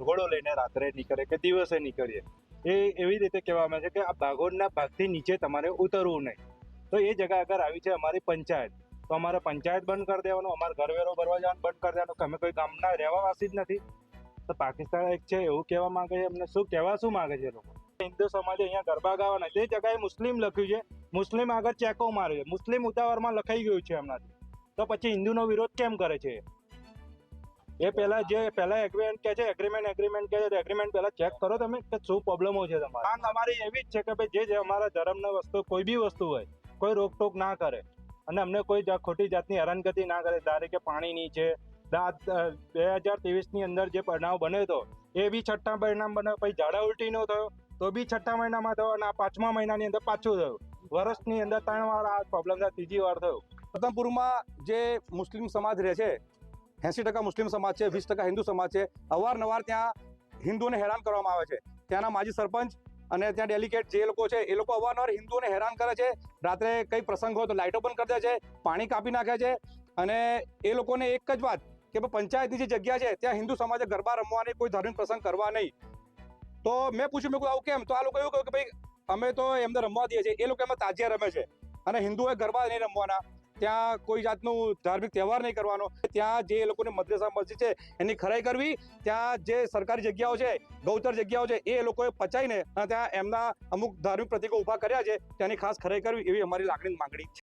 વરઘોડો લઈને રાત્રે નીકળે કે દિવસે નીકળીએ એ એવી રીતે કહેવામાં આવે છે કે આ ભાગોળના ભાગથી નીચે તમારે ઉતરવું નહીં. તો એ જગ્યા આગળ આવી છે અમારી પંચાયત. તો અમારે પંચાયત બંધ કરી દેવાનું, અમારે ઘરવેરો ભરવા જવાનું બંધ કરી દેવાનું, કે અમે કોઈ ગામના રહેવાવાસી જ નથી. તો પાકિસ્તાન એક છે એવું કહેવા માંગે છે એમને શું કહેવા શું માંગે છે લોકો? હિન્દુ સમાજે અહીંયા ગરબા ગાવાના તે જગ્યાએ મુસ્લિમ લખ્યું છે. મુસ્લિમ આગળ ચેકો માર્યો છે. મુસ્લિમ ઉતાવળમાં લખાઈ ગયું છે એમનાથી. તો પછી હિન્દુનો વિરોધ કેમ કરે છે? એ પહેલા જે પહેલા એગ્રીમેન્ટ કે છે એગ્રીમેન્ટ એગ્રીમેન્ટ કે છે એગ્રીમેન્ટ પહેલા ચેક કરો તમે કે શું પ્રોબ્લેમો છે તમારે. માંગ અમારી એવી જ છે કે ભાઈ જે જે અમારા ધર્મના વસ્તુ કોઈ બી વસ્તુ હોય કોઈ રોકટોક ના કરે અને અમને કોઈ જા- ખોટી જાતની હેરાનગતિ ના કરે ધારે કે પાણીની છે દાંત બે હજાર ત્રેવીસની અંદર જે બનાવ બન્યો હતો એ બી છઠ્ઠા પરિણામ બન્યો પછી ઝાડા ઉલટીનો થયો તો બી છઠ્ઠા મહિનામાં થયો અને આ પાંચમા મહિનાની અંદર પાછું થયું. વર્ષની અંદર ત્રણ વાર આ પ્રોબ્લેમ થાય ત્રીજી વાર થયો. રતનપુરમાં જે મુસ્લિમ સમાજ રહે છે એંસી ટકા મુસ્લિમ સમાજ છે, વીસ ટકા હિન્દુ સમાજ છે. અવારનવાર ત્યાં હિન્દુઓને હેરાન કરવામાં આવે છે. ત્યાંના માજી સરપંચ અને ત્યાં ડેલિકેટ જે લોકો છે, એ લોકો અવારનવાર હિન્દુઓને હેરાન કરે છે. રાત્રે કંઈ પ્રસંગ હોય તો લાઇટો બંધ કરી દે છે, પાણી કાપી નાખે છે અને એ લોકોને એક જ વાત કે પંચાયતની જે જગ્યા છે, ત્યાં હિન્દુ સમાજે ગરબા રમવાની કોઈ ધાર્મિક પ્રસંગ કરવા નહીં. તો મેં પૂછ્યું, મેં આવું કેમ? તો આ લોકો એવું કહ્યું કે ભાઈ, અમે તો એમને રમવા દઈએ છીએ. એ લોકો એમાં તાજિયા રમે છે અને હિન્દુઓએ ગરબા નહીં રમવાના. ત્યાં કોઈ જાતનું ધાર્મિક તહેવાર નહીં કરવાનો. ત્યાં જે લોકોને મદ્રેસા મસ્જિદ છે, એની ખરાઈ કરવી, ત્યાં જે સરકારી જગ્યાઓ છે, ગૌચર જગ્યાઓ છે, એ લોકોએ પચાવીને ત્યાં એમના અમુક ધાર્મિક પ્રતિકો ઊભા કર્યા છે, તેની ખાસ ખરાઈ કરવી એવી અમારી લાગણી માંગણી છે.